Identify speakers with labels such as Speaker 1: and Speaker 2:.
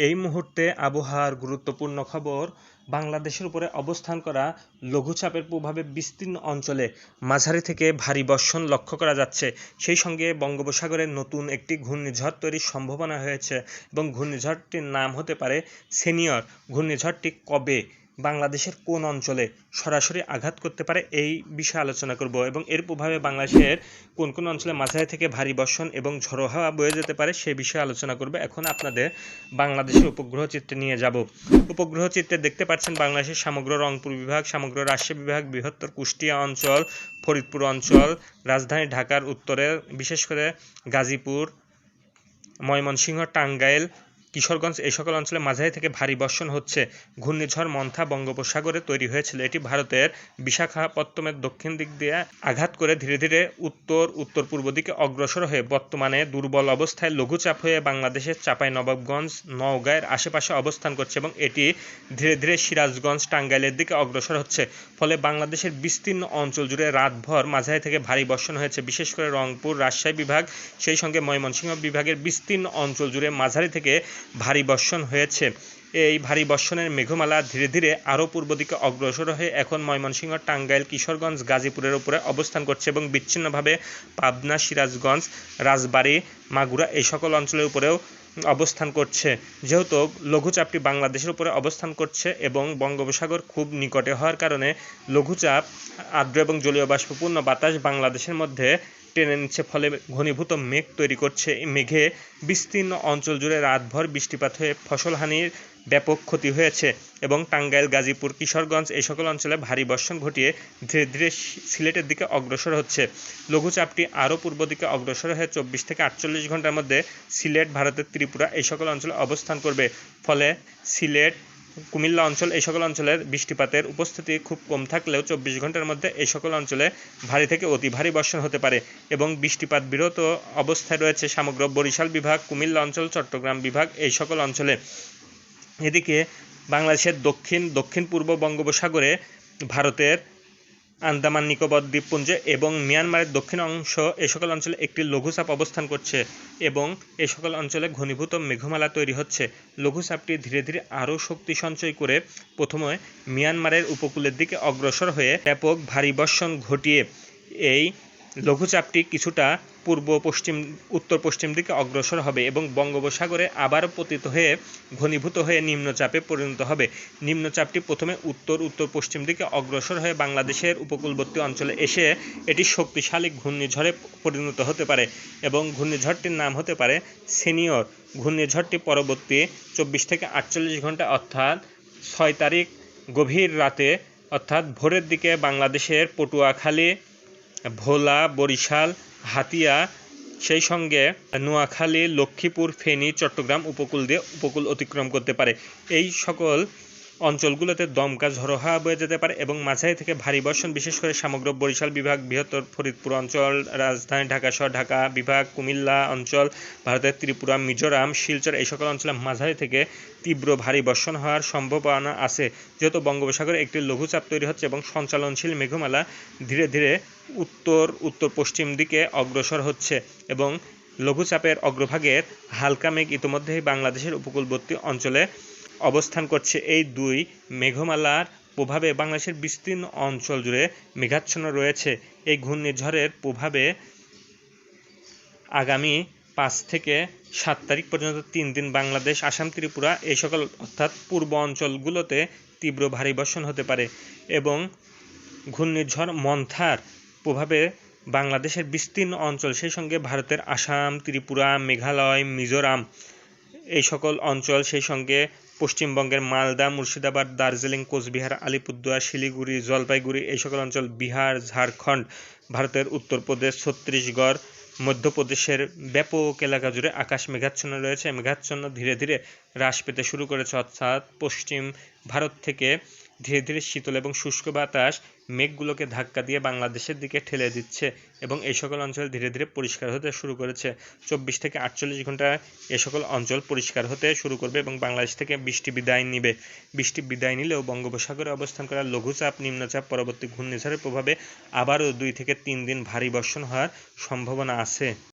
Speaker 1: এই মুহূর্তে আবহাওয়ার গুরুত্বপূর্ণ খবর বাংলাদেশের উপরে অবস্থান করা লঘুচাপের প্রভাবে বিস্তীর্ণ অঞ্চলে মাঝারি থেকে ভারী বর্ষণ লক্ষ্য করা যাচ্ছে। সেই সঙ্গে বঙ্গোপসাগরে নতুন একটি ঘূর্ণিঝড় তৈরির সম্ভাবনা হয়েছে এবং ঘূর্ণিঝড়টির নাম হতে পারে সিনিয়র। ঘূর্ণিঝড়টি কবে বাংলাদেশের কোন অঞ্চলে সরাসরি আঘাত করতে পারে এই বিষয়ে আলোচনা করব এবং এর প্রভাবে বাংলাদেশের কোন কোন অঞ্চলে মাঝারি থেকে ভারী বর্ষণ এবং ঝড়ো হাওয়া বয়ে যেতে পারে সে বিষয়ে আলোচনা করব। এখন আপনাদের বাংলাদেশের উপগ্রহ চিত্রে নিয়ে যাব। উপগ্রহ চিত্রে দেখতে পাচ্ছেন বাংলাদেশের সমগ্র রংপুর বিভাগ, সমগ্র রাজশাহী বিভাগ, বৃহত্তর কুষ্টিয়া অঞ্চল, ফরিদপুর অঞ্চল, রাজধানী ঢাকার উত্তরে, বিশেষ করে গাজীপুর, ময়মনসিংহ, টাঙ্গাইল কিশোরগঞ্জ এই সকল অঞ্চলে মাঝারি থেকে ভারী বর্ষণ হচ্ছে। ঘূর্ণিঝড় মন্থা বঙ্গোপসাগরে তৈরি হয়েছিল। এটি ভারতের বিশাখাপত্তমের দক্ষিণ দিক দিয়ে আঘাত করে ধীরে ধীরে উত্তর উত্তর পূর্ব দিকে অগ্রসর হয়ে বর্তমানে দুর্বল অবস্থায় লঘুচাপ হয়ে বাংলাদেশের চাপাই নবাবগঞ্জ নওগাঁয়ের আশেপাশে অবস্থান করছে এবং এটি ধীরে ধীরে সিরাজগঞ্জ, টাঙ্গাইলের দিকে অগ্রসর হচ্ছে। ফলে বাংলাদেশের বিস্তীর্ণ অঞ্চল জুড়ে রাতভর মাঝারি থেকে ভারী বর্ষণ হয়েছে। বিশেষ করে রংপুর, রাজশাহী বিভাগ, সেই সঙ্গে ময়মনসিংহ বিভাগের বিস্তীর্ণ অঞ্চল জুড়ে মাঝারি থেকে ভারী বর্ষণ হয়েছে। এই ভারী বর্ষণের মেঘমালা ধীরে ধীরে আরও পূর্ব দিকে অগ্রসর হয়ে এখন ময়মনসিংহ, টাঙ্গাইল, কিশোরগঞ্জ, গাজীপুরের উপরে অবস্থান করছে এবং বিচ্ছিন্নভাবে পাবনা, সিরাজগঞ্জ, রাজবাড়ী, মাগুরা এই সকল অঞ্চলের উপরেও অবস্থান করছে। যেহেতু লঘুচাপটি বাংলাদেশের উপরে অবস্থান করছে এবং বঙ্গোপসাগর খুব নিকটে হওয়ার কারণে লঘুচাপ, আর্দ্র এবং জলীয় বাষ্পপূর্ণ বাতাস বাংলাদেশের মধ্যে টেনে নিচ্ছে ফলে ঘনীভূত মেঘ তৈরি করছে। এই মেঘে বিস্তীর্ণ অঞ্চল জুড়ে রাতভর বৃষ্টিপাত হয়ে ফসলহানির ব্যাপক ক্ষতি হয়েছে এবং টাঙ্গাইল, গাজীপুর, কিশোরগঞ্জ এই সকল অঞ্চলে ভারী বর্ষণ ঘটিয়ে ধীরে ধীরে সিলেটের দিকে অগ্রসর হচ্ছে। লঘুচাপটি আরও পূর্ব দিকে অগ্রসর হয়ে চব্বিশ থেকে আটচল্লিশ ঘণ্টার মধ্যে সিলেট, ভারতের ত্রিপুরা এই সকল অঞ্চলে অবস্থান করবে। ফলে সিলেট কুমিল্লা অঞ্চল, এই সকল অঞ্চলের বৃষ্টিপাতের উপস্থিতি খুব কম থাকলেও চব্বিশ ঘণ্টার মধ্যে এই সকল অঞ্চলে ভারী থেকে অতি ভারী বর্ষণ হতে পারে এবং বৃষ্টিপাত বিরত অবস্থায় রয়েছে সমগ্র বরিশাল বিভাগ, কুমিল্লা অঞ্চল, চট্টগ্রাম বিভাগ, এই সকল অঞ্চলে। এদিকে বাংলাদেশের দক্ষিণ দক্ষিণ পূর্ব বঙ্গোপসাগরে ভারতের আন্দামান, নিকোবর দ্বীপপুঞ্জ এবং মিয়ানমারের দক্ষিণ অংশ এ সকল অঞ্চলে একটি লঘুচাপ অবস্থান করছে এবং এ সকল অঞ্চলে ঘনীভূত মেঘমালা তৈরি হচ্ছে। লঘুচাপটি ধীরে ধীরে আরও শক্তি সঞ্চয় করে প্রথমে মিয়ানমারের উপকূলের দিকে অগ্রসর হয়ে ব্যাপক ভারী বর্ষণ ঘটিয়ে এই লঘুচাপটি কিছুটা পূর্ব পশ্চিম, উত্তর পশ্চিম দিকে অগ্রসর হবে এবং বঙ্গোপসাগরে আবার পতিত হয়ে ঘনীভূত হয়ে নিম্নচাপে পরিণত হবে। নিম্নচাপটি প্রথমে উত্তর উত্তর পশ্চিম দিকে অগ্রসর হয়ে বাংলাদেশের উপকূলবর্তী অঞ্চলে এসে এটি শক্তিশালী ঘূর্ণিঝড়ে পরিণত হতে পারে এবং ঘূর্ণিঝড়টির নাম হতে পারে সিনিয়র। ঘূর্ণিঝড়টি পরবর্তী চব্বিশ থেকে আটচল্লিশ ঘণ্টা অর্থাৎ ছয় তারিখ গভীর রাতে, অর্থাৎ ভোরের দিকে বাংলাদেশের পটুয়াখালী, ভোলা, বরিশাল হাতিয়া, সেই সঙ্গে নোয়াখালী, লক্ষ্মীপুর, ফেনী, চট্টগ্রাম উপকূল দিয়ে উপকূল অতিক্রম করতে পারে। এই সকল অঞ্চলগুলোতে দমকা ঝড়ো হাওয়া বয়ে যেতে পারে এবং মাঝারি থেকে ভারী বর্ষণ, বিশেষ করে সমগ্র বরিশাল বিভাগ, বৃহত্তর ফরিদপুর অঞ্চল, রাজধানী ঢাকা সহ ঢাকা বিভাগ, কুমিল্লা অঞ্চল, ভারতের ত্রিপুরা, মিজোরাম, শিলচর এই সকল অঞ্চলে মাঝারি থেকে তীব্র ভারী বর্ষণ হওয়ার সম্ভাবনা আছে। যেহেতু বঙ্গোপসাগরে একটি লঘুচাপ তৈরি হচ্ছে এবং সঞ্চালনশীল মেঘমালা ধীরে ধীরে উত্তর উত্তর পশ্চিম দিকে অগ্রসর হচ্ছে এবং লঘুচাপের অগ্রভাগের হালকা মেঘ ইতিমধ্যেই বাংলাদেশের উপকূলবর্তী অঞ্চলে অবস্থান করছে এই দুই মেঘমালার প্রভাবে বাংলাদেশের বিস্তীর্ণ অঞ্চল জুড়ে মেঘাচ্ছন্ন রয়েছে। এই ঘূর্ণিঝড়ের প্রভাবে আগামী পাঁচ থেকে সাত তারিখ পর্যন্ত তিন দিন বাংলাদেশ, আসাম, ত্রিপুরা এই সকল অর্থাৎ পূর্ব অঞ্চলগুলোতে তীব্র ভারী বর্ষণ হতে পারে এবং ঘূর্ণিঝড় মন্থার প্রভাবে বাংলাদেশের বিস্তীর্ণ অঞ্চল, সেই সঙ্গে ভারতের আসাম, ত্রিপুরা, মেঘালয়, মিজোরাম এই সকল অঞ্চল, সেই সঙ্গে পশ্চিমবঙ্গের মালদা, মুর্শিদাবাদ, দার্জিলিং, কোচবিহার, আলিপুরদুয়ার, শিলিগুড়ি, জলপাইগুড়ি এই সকল অঞ্চল, বিহার, ঝাড়খণ্ড, ভারতের উত্তরপ্রদেশ, ছত্তিশগড়, মধ্যপ্রদেশের ব্যাপক এলাকা জুড়ে আকাশ মেঘাচ্ছন্ন রয়েছে। মেঘাচ্ছন্ন ধীরে ধীরে হ্রাস পেতে শুরু করেছে, অর্থাৎ পশ্চিম ভারত থেকে ধীরে ধীরে শীতল এবং শুষ্ক বাতাস মেঘগুলোকে ধাক্কা দিয়ে বাংলাদেশের দিকে ঠেলে দিচ্ছে এবং এই সকল অঞ্চল ধীরে ধীরে পরিষ্কার হতে শুরু করেছে। চব্বিশ থেকে আটচল্লিশ ঘণ্টা এ সকল অঞ্চল পরিষ্কার হতে শুরু করবে এবং বাংলাদেশ থেকে বৃষ্টি বিদায় নিবে। বৃষ্টি বিদায় নিলেও বঙ্গোপসাগরে অবস্থান করা লঘুচাপ, নিম্নচাপ, পরবর্তী ঘূর্ণিঝড়ের প্রভাবে আবারও দুই থেকে তিন দিন ভারী বর্ষণ হওয়ার সম্ভাবনা আছে।